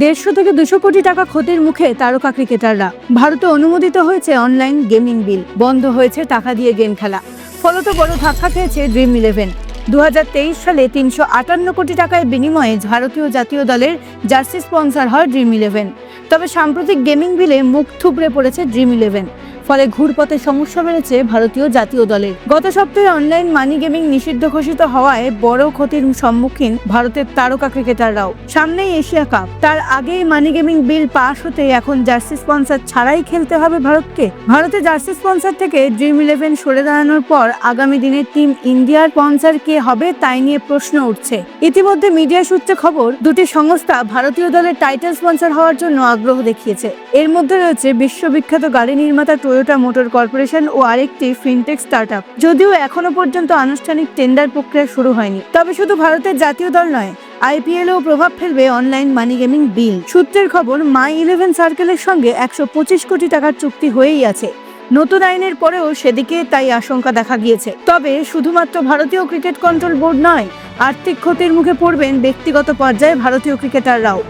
দেড়শো থেকে দুশো কোটি টাকা ক্ষতির মুখে তারকা ক্রিকেটাররা। ভারতে অনুমোদিত হয়েছে অনলাইন গেমিং বিল বন্ধ হয়েছে টাকা দিয়ে গেম খেলা। ফলত বড় ধাক্কা খেয়েছে ড্রিম ইলেভেন দু হাজার তেইশ সালে তিনশো আটান্ন কোটি টাকার বিনিময়ে ভারতীয় জাতীয় দলের জার্সি স্পন্সর হয় ড্রিম ইলেভেন তবে সাম্প্রতিক গেমিং বিলে মুখ থুবড়ে পড়েছে ড্রিম ইলেভেন ফলে ঘুরপথে সমস্যা বেড়েছে ভারতীয় জাতীয় দলের। গত সপ্তাহে অনলাইন মানি গেমিং নিষিদ্ধ ঘোষিত হওয়ায় বড় ক্ষতির সম্মুখীন ভারতের তারকা ক্রিকেটাররাও। সামনেই এশিয়া কাপ। তার আগেই মানি গেমিং বিল পাশ হতে এখন জার্সি স্পন্সর ছাড়াই খেলতে হবে ভারতকে। ভারতে জার্সি স্পন্সর থেকে ড্রিম ইলেভেন সরে দাঁড়ানোর পর আগামী দিনে টিম ইন্ডিয়ার স্পন্সর কে হবে তাই নিয়ে প্রশ্ন উঠছে। ইতিমধ্যে মিডিয়া সূত্রে খবর, দুটি সংস্থা ভারতীয় দলের টাইটেল স্পন্সর হওয়ার জন্য আগ্রহ দেখিয়েছে। এর মধ্যে রয়েছে বিশ্ববিখ্যাত গাড়ি নির্মাতা টয়োটা মোটর কর্পোরেশন ও আরেকটি ফিনটেক স্টার্টআপ যদিও এখনও পর্যন্ত আনুষ্ঠানিক টেন্ডার প্রক্রিয়া শুরু হয়নি। তবে শুধু ভারতের জাতীয় দল নয় আইপিএলও প্রভাব ফেলবে অনলাইন মানি গেমিং বিল সূত্রের খবর মাই ইলেভেন সার্কেলের সঙ্গে একশো পঁচিশ কোটি টাকার চুক্তি হয়েই আছে। নতুন আইনের পরেও সেদিকে তাই আশঙ্কা দেখা গিয়েছে। তবে শুধুমাত্র ভারতীয় ক্রিকেট কন্ট্রোল বোর্ড নয়, আর্থিক ক্ষতির মুখে পড়বেন ব্যক্তিগত পর্যায়ে ভারতীয় ক্রিকেটাররাও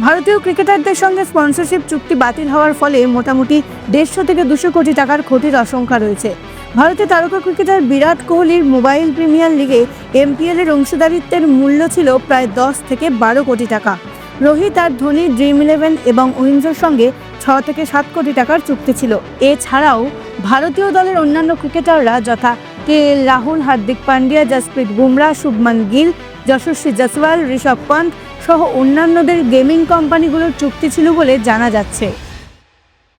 ভারতীয় ক্রিকেটারদের সঙ্গে স্পন্সরশিপ চুক্তি বাতিল হওয়ার ফলে মোটামুটি দেড়শো থেকে দুশো কোটি টাকার ক্ষতির আশঙ্কা রয়েছে। ভারতের তারকা ক্রিকেটার বিরাট কোহলির মোবাইল প্রিমিয়ার লিগে এমপিএল এর অংশীদারিত্বের মূল্য ছিল প্রায় দশ থেকে বারো কোটি টাকা। রোহিত আর ধোনি ড্রিম ইলেভেন এবং উইন্সের সঙ্গে ছ থেকে সাত কোটি টাকার চুক্তি ছিল। এছাড়াও ভারতীয় দলের অন্যান্য ক্রিকেটাররা যথা কে রাহুল, হার্দিক পান্ডিয়া, জসপ্রীত বুমরা, শুভমান গিল, যশস্বী জসওয়াল ঋষভ পন্থ সহ অন্যান্যদের গেমিং কোম্পানিগুলোর চুক্তি ছিল বলে জানা যাচ্ছে।